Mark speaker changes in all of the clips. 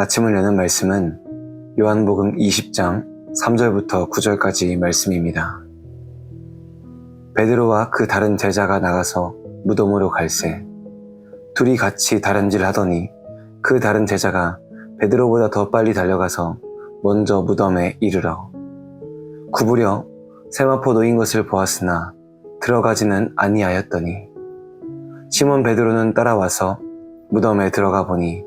Speaker 1: 아침을 여는 말씀은 요한복음 20장 3절부터 9절까지 말씀입니다. 베드로와 그 다른 제자가 나가서 무덤으로 갈새 둘이 같이 다른질 하더니 그 다른 제자가 베드로보다 더 빨리 달려가서 먼저 무덤에 이르러 구부려 세마포 놓인 것을 보았으나 들어가지는 아니하였더니 시몬 베드로는 따라와서 무덤에 들어가 보니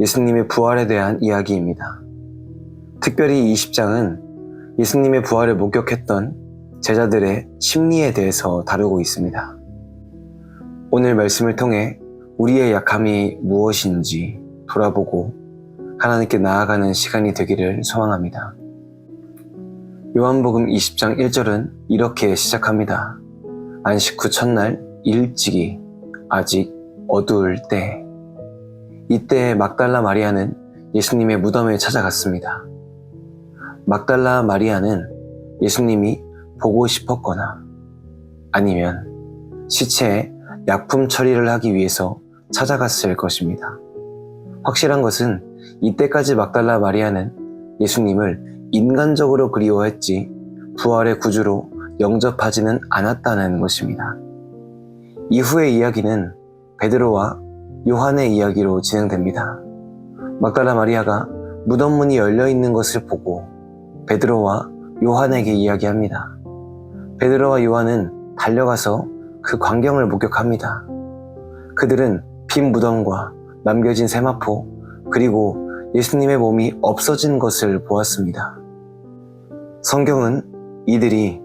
Speaker 1: 예수님의 부활에 대한 이야기입니다. 특별히 20장은 예수님의 부활을 목격했던 제자들의 심리에 대해서 다루고 있습니다. 오늘 말씀을 통해 우리의 약함이 무엇인지 돌아보고 하나님께 나아가는 시간이 되기를 소망합니다. 요한복음 20장 1절은 이렇게 시작합니다. 안식 후 첫날 일찍이 아직 어두울 때 이때 막달라 마리아는 예수님의 무덤에 찾아갔습니다. 막달라 마리아는 예수님이 보고 싶었거나 아니면 시체에 약품 처리를 하기 위해서 찾아갔을 것입니다. 확실한 것은 이때까지 막달라 마리아는 예수님을 인간적으로 그리워했지 부활의 구주로 영접하지는 않았다는 것입니다. 이후의 이야기는 베드로와 요한의 이야기로 진행됩니다. 막달라 마리아가 무덤 문이 열려 있는 것을 보고 베드로와 요한에게 이야기합니다. 베드로와 요한은 달려가서 그 광경을 목격합니다. 그들은 빈 무덤과 남겨진 세마포 그리고 예수님의 몸이 없어진 것을 보았습니다. 성경은 이들이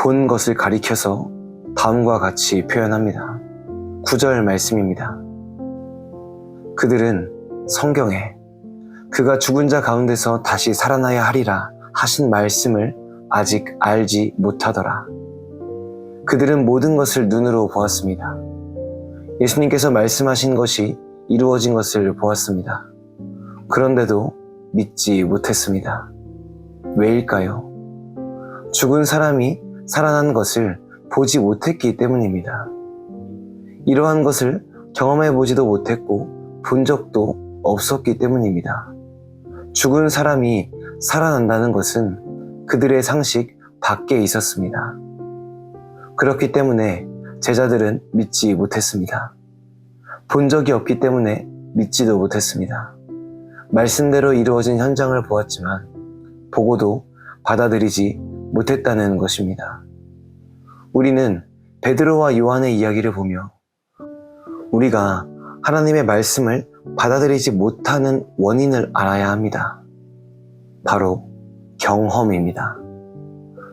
Speaker 1: 본 것을 가리켜서 다음과 같이 표현합니다. 9절 말씀입니다. 그들은 성경에 그가 죽은 자 가운데서 다시 살아나야 하리라 하신 말씀을 아직 알지 못하더라. 그들은 모든 것을 눈으로 보았습니다. 예수님께서 말씀하신 것이 이루어진 것을 보았습니다. 그런데도 믿지 못했습니다. 왜일까요? 죽은 사람이 살아난 것을 보지 못했기 때문입니다. 이러한 것을 경험해 보지도 못했고 본 적도 없었기 때문입니다. 죽은 사람이 살아난다는 것은 그들의 상식 밖에 있었습니다. 그렇기 때문에 제자들은 믿지 못했습니다. 본 적이 없기 때문에 믿지도 못했습니다. 말씀대로 이루어진 현장을 보았지만 보고도 받아들이지 못했다는 것입니다. 우리는 베드로와 요한의 이야기를 보며 우리가 하나님의 말씀을 받아들이지 못하는 원인을 알아야 합니다. 바로 경험입니다.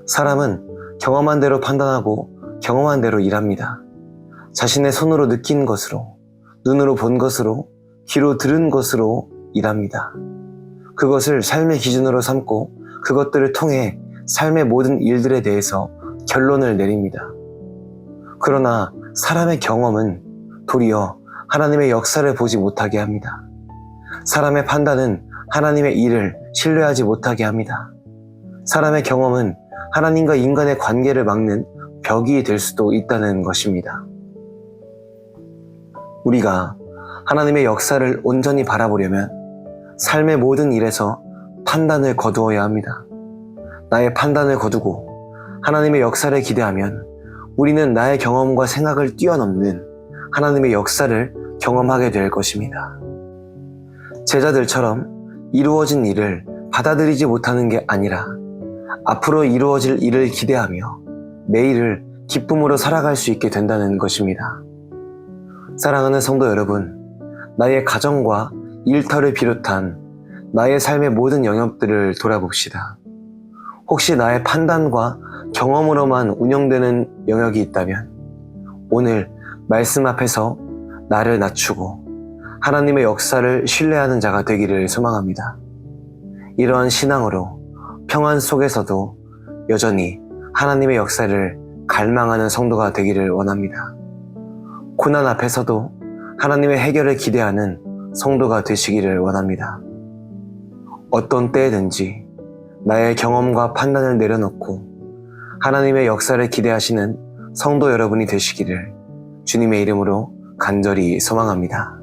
Speaker 1: 사람은 경험한 대로 판단하고 경험한 대로 일합니다. 자신의 손으로 느낀 것으로, 눈으로 본 것으로, 귀로 들은 것으로 일합니다. 그것을 삶의 기준으로 삼고 그것들을 통해 삶의 모든 일들에 대해서 결론을 내립니다. 그러나 사람의 경험은 도리어 하나님의 역사를 보지 못하게 합니다. 사람의 판단은 하나님의 일을 신뢰하지 못하게 합니다. 사람의 경험은 하나님과 인간의 관계를 막는 벽이 될 수도 있다는 것입니다. 우리가 하나님의 역사를 온전히 바라보려면 삶의 모든 일에서 판단을 거두어야 합니다. 나의 판단을 거두고 하나님의 역사를 기대하면 우리는 나의 경험과 생각을 뛰어넘는 하나님의 역사를 경험하게 될 것입니다. 제자들처럼 이루어진 일을 받아들이지 못하는 게 아니라 앞으로 이루어질 일을 기대하며 매일을 기쁨으로 살아갈 수 있게 된다는 것입니다. 사랑하는 성도 여러분, 나의 가정과 일터를 비롯한 나의 삶의 모든 영역들을 돌아봅시다. 혹시 나의 판단과 경험으로만 운영되는 영역이 있다면 오늘 말씀 앞에서 나를 낮추고 하나님의 역사를 신뢰하는 자가 되기를 소망합니다. 이러한 신앙으로 평안 속에서도 여전히 하나님의 역사를 갈망하는 성도가 되기를 원합니다. 고난 앞에서도 하나님의 해결을 기대하는 성도가 되시기를 원합니다. 어떤 때에든지 나의 경험과 판단을 내려놓고 하나님의 역사를 기대하시는 성도 여러분이 되시기를 주님의 이름으로 간절히 소망합니다.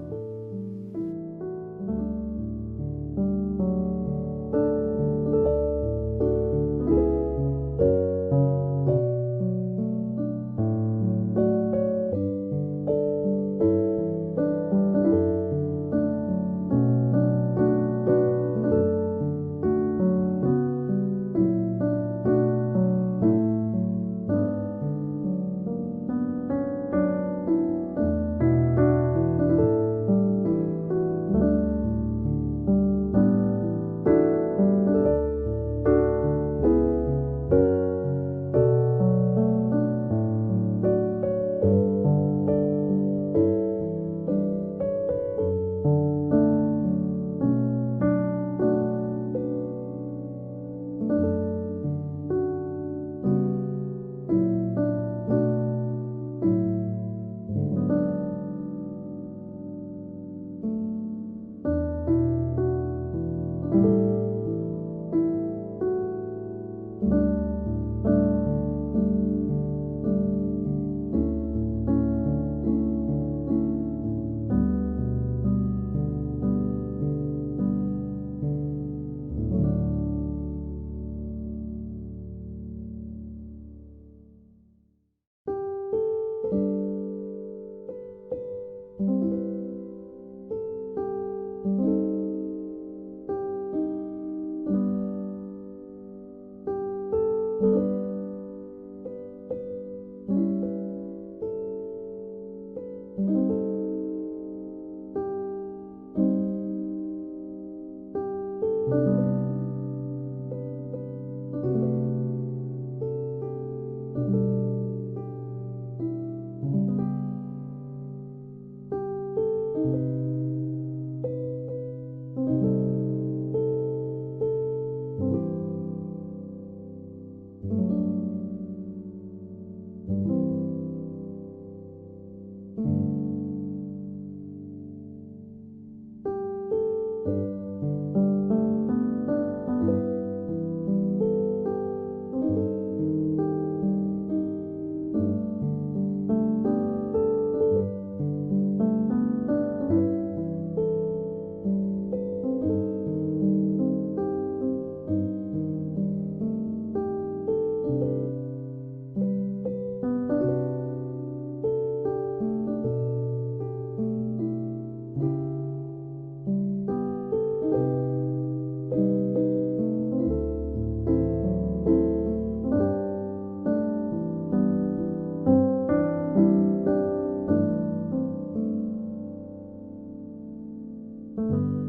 Speaker 1: thank you